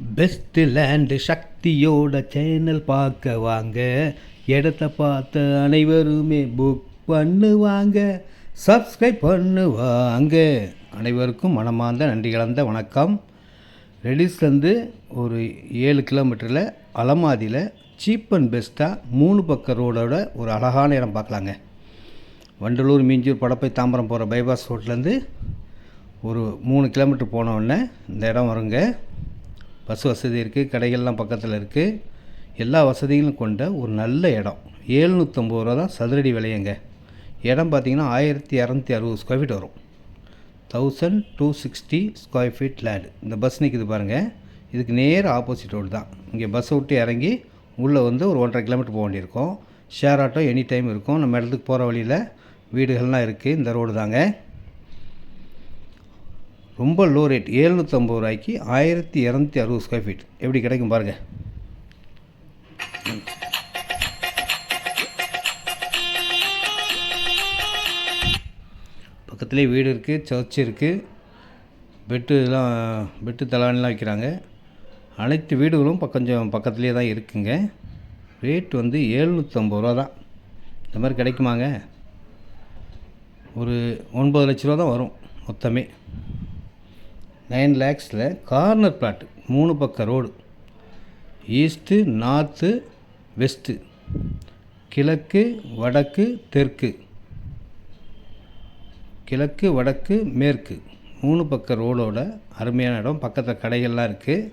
Best land சக்தியோட channel பார்க்க வாங்க. இடத்த பார்த்த அனைவருமே புக் பண்ணுவாங்க. சப்ஸ்கிரைப் பண்ணுவாங்க. அனைவருக்கும் மனமார்ந்த நன்றி கலந்த வணக்கம். ரெடிஸ்லேருந்து ஒரு ஏழு கிலோமீட்டரில் அலமாதியில் சீப் அண்ட் பெஸ்ட்டாக மூணு பக்க ரோடோட ஒரு அழகான இடம் பார்க்கலாங்க. வண்டலூர் மீஞ்சூர் படப்பை தாம்பரம் போகிற பைபாஸ் ரோட்லேருந்து ஒரு மூணு கிலோமீட்டர் போனவுடனே இந்த இடம் வருங்க. பஸ் வசதி இருக்குது கடைகள்லாம் பக்கத்தில் இருக்குது எல்லா வசதிகளும் கொண்ட ஒரு நல்ல இடம். ஏழ்நூற்றம்பது ரூபா தான் சதுரடி விலையங்க. இடம் பார்த்திங்கன்னா ஆயிரத்தி இரநூத்தி அறுபது ஸ்கொயர் ஃபீட் வரும். Thousand two sixty square feet land இந்த பஸ் நிற்குது பாருங்கள் இதுக்கு நேர் ஆப்போசிட் ரோடு தான். இங்கே பஸ்ஸை விட்டு இறங்கி உள்ளே வந்து ஒரு ஒன்றரை கிலோமீட்டர் போக வேண்டியிருக்கும். ஷேர் ஆட்டோ எனி டைம் இருக்கும். நம்ம இடத்துக்கு போகிற வழியில் வீடுகள்லாம் இருக்குது இந்த ரோடு தாங்க. ரொம்ப லோ ரேட் ஏழ்நூற்றம்பது ரூபாய்க்கு ஆயிரத்தி இரநூத்தி அறுபது ஸ்கொயர் ஃபீட் எப்படி கிடைக்கும் பாருங்கள் பக்கத்துலேயே வீடு இருக்குது சர்ச் இருக்குது பெட்டு இதெல்லாம் பெட்டு தலானிலாம் வைக்கிறாங்க. அனைத்து வீடுகளும் கொஞ்சம் பக்கத்துலேயே தான் இருக்குங்க. ரேட் வந்து ஏழ்நூற்றம்பது ரூபா தான். இந்த மாதிரி கிடைக்குமாங்க? ஒரு ஒன்பது லட்ச ரூபா தான் வரும் மொத்தமே. நைன் லேக்ஸில் கார்னர் பிளாட்டு மூணு பக்க ரோடு. East north west. கிழக்கு வடக்கு தெற்கு. கிழக்கு வடக்கு மேற்கு. மூணு பக்க ரோடோட அருமையான இடம். பக்கத்தில் கடைகள்லாம் இருக்குது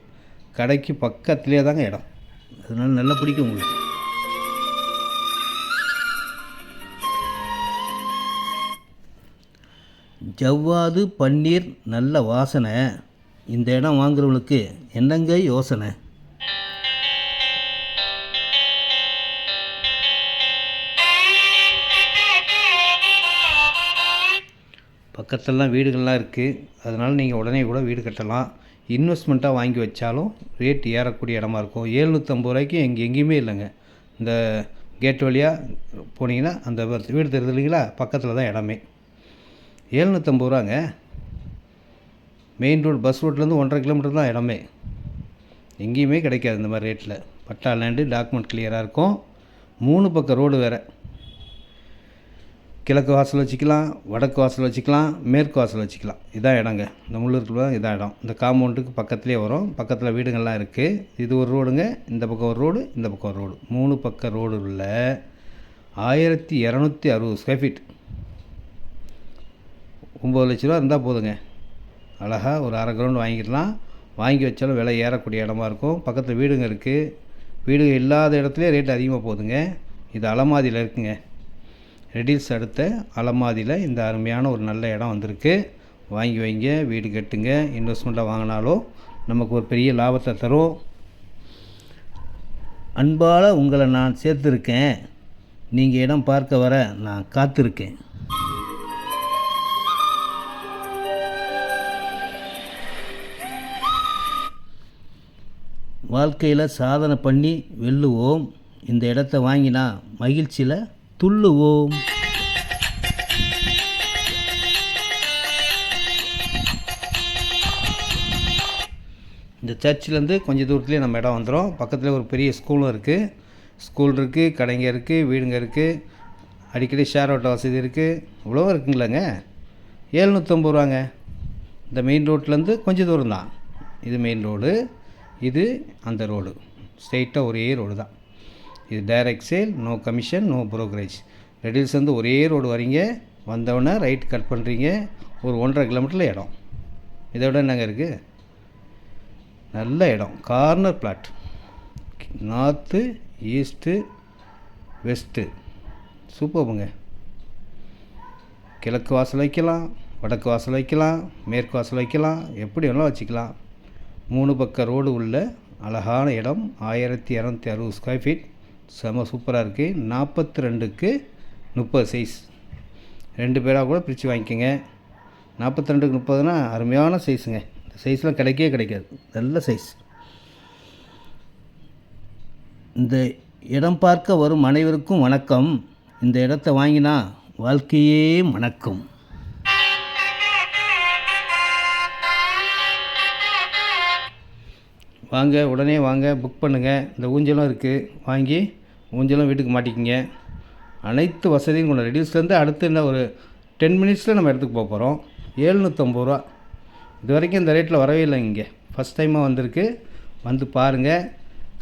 கடைக்கு பக்கத்துலேயே தாங்க இடம். அதனால நல்லா பிடிக்கும் உங்களுக்கு. ஜவ்வாது பன்னீர் நல்ல வாசனை. இந்த இடம் வாங்குறவங்களுக்கு என்னங்க யோசனை? பக்கத்துலலாம் வீடுகள்லாம் இருக்குது அதனால் நீங்கள் உடனே கூட வீடு கட்டலாம். இன்வெஸ்ட்மெண்ட்டாக வாங்கி வச்சாலும் ரேட் ஏறக்கூடிய இடமா இருக்கும். ஏழ்நூற்றம்பது ரூபாய்க்கு எங்கே எங்கேயுமே இல்லைங்க. இந்த கேட் வழியாக போனீங்கன்னா அந்த வீடு தெரியுது இல்லைங்களா? பக்கத்தில் தான் இடமே. ஏழ்நூற்றம்பது ரூபாங்க. மெயின் ரோடு பஸ் ரோட்லேருந்து ஒன்றரை கிலோமீட்டர் தான் இடமே. எங்கேயுமே கிடைக்காது இந்த மாதிரி ரேட்டில் பட்டா லேண்டு டாக்குமெண்ட் கிளியராக இருக்கும். மூணு பக்கம் ரோடு வேறு. கிழக்கு வாசல் வச்சுக்கலாம் வடக்கு வாசல் வச்சுக்கலாம் மேற்கு வாசல் வச்சுக்கலாம். இதான் இடங்க. இந்த முள்ளூருக்குள்ள தான் இதான் இடம். இந்த காம்பவுண்டுக்கு பக்கத்துலேயே வரும். பக்கத்தில் வீடுங்கள்லாம் இருக்குது இது ஒரு ரோடுங்க இந்த பக்கம் ஒரு ரோடு இந்த பக்கம் ஒரு ரோடு மூணு பக்கம் ரோடு உள்ள ஆயிரத்தி இரநூத்தி அறுபது ஸ்கொயர் ஃபீட் ஒம்பது லட்ச ரூபா இருந்தால் போதுங்க. அழகாக ஒரு அரை கிரவுண்டு வாங்கிக்கலாம். வாங்கி வச்சாலும் விலை ஏறக்கூடிய இடமா இருக்கும். பக்கத்தில் வீடுங்க இருக்குது வீடுங்க இல்லாத இடத்துலையே ரேட் அதிகமாக போகுதுங்க. இது அலமாதியில் இருக்குங்க. ரெடில்ஸ் அடுத்த அலமாதியில் இந்த அருமையான ஒரு நல்ல இடம் வந்திருக்கு. வாங்கி வைங்க வீடு கட்டுங்க. இன்வெஸ்ட்மெண்ட்டாக வாங்கினாலும் நமக்கு ஒரு பெரிய லாபத்தை தரும். அன்பால் உங்களை நான் சேர்த்துருக்கேன். நீங்கள் இடம் பார்க்க வர நான் காத்திருக்கேன். வாழ்க்கையில் சாதனை பண்ணி வெல்லுவோம். இந்த இடத்த வாங்கினா மகிழ்ச்சியில் துள்ளுவோம். இந்த சர்ச்சிலேருந்து கொஞ்சம் தூரத்துலேயே நம்ம இடம் வந்துடும் பக்கத்தில் ஒரு பெரிய ஸ்கூலும் இருக்குது ஸ்கூல் இருக்குது கடைங்க இருக்குது வீடுங்க இருக்குது அடிக்கடி ஷேர் ஆட்டோ வசதி இருக்குது இவ்வளோ இருக்குங்களேங்க? ஏழ்நூற்றம்பது ரூபாங்க. இந்த மெயின் ரோட்லேருந்து கொஞ்சம் தூரம் தான் இது மெயின் ரோடு. இது அந்த ரோடு. ஸ்ட்ரெயிட்டாக ஒரே ரோடு தான். இது direct sale no commission no brokerage riddles வந்து ஒரே ரோடு வரீங்க வந்தவொடனே ரைட் கட் பண்ணுறீங்க ஒரு ஒன்றரை கிலோமீட்டரில் இடம். இதை விட என்னங்க இருக்குது நல்ல இடம். Corner plot north east west சூப்பர்ங்க கிழக்கு வாசல் வைக்கலாம் வடக்கு வாசல் வைக்கலாம் மேற்கு வாசல் வைக்கலாம் எப்படி வேணாலும் வச்சுக்கலாம். மூணு பக்க ரோடு உள்ள அழகான இடம். ஆயிரத்தி இரநூத்தி அறுபது ஸ்கொயர் ஃபீட் செம சூப்பராக இருக்குது நாற்பத்தி ரெண்டுக்கு முப்பது சைஸ் ரெண்டு பேராக கூட பிரித்து வாங்கிக்கோங்க. நாற்பத்தி ரெண்டுக்கு முப்பதுனா அருமையான சைஸுங்க இந்த சைஸ்லாம் கிடைக்கவே கிடைக்காது. நல்ல சைஸ் இந்த இடம் பார்க்க வரும் அனைவருக்கும் வணக்கம். இந்த இடத்த வாங்கினா வாழ்க்கையே மணக்கும் வாங்க உடனே வாங்க புக் பண்ணுங்கள் இந்த ஊஞ்சலும் இருக்குது வாங்கி ஊஞ்சலும் வீட்டுக்கு மாட்டிக்கிங்க. அனைத்து வசதியும் கொண்ட ரெடியூஸ்லேருந்து அடுத்து என்ன ஒரு டென் மினிட்ஸில் நம்ம இடத்துக்கு போக போகிறோம் ஏழ்நூற்றம்பது ரூபா. இது வரைக்கும் இந்த ரேட்டில் வரவே இல்லை இங்கே. ஃபஸ்ட் டைமாக வந்திருக்கு. வந்து பாருங்கள்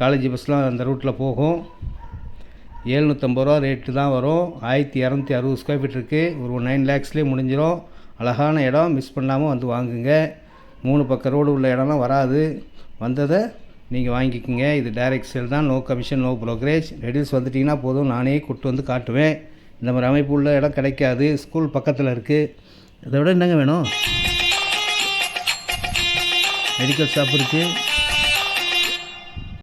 காலேஜ் பஸ்லாம் அந்த ரூட்டில் போகும். ஏழ்நூற்றம்பது ரூபா ரேட்டு தான் வரும். ஆயிரத்தி இரநூத்தி அறுபது ஸ்கொயர் ஃபீட் இருக்குது ஒரு நைன் லேக்ஸ்லேயே முடிஞ்சிடும் அழகான இடம். மிஸ் பண்ணாமல் வந்து வாங்குங்க. மூணு பக்கம் ரோடு உள்ள இடம்லாம் வராது. வந்ததை நீங்கள் வாங்கிக்கோங்க. இது டைரக்ட் சேல் தான். No commission no brokerage reduce வந்துட்டிங்கன்னா போதும். நானே கூப்பிட்டு வந்து காட்டுவேன். இந்த மாதிரி அமைப்பு உள்ள இடம் கிடைக்காது. ஸ்கூல் பக்கத்தில் இருக்குது இதை விட என்னங்க வேணும்? மெடிக்கல் ஷாப் இருக்குது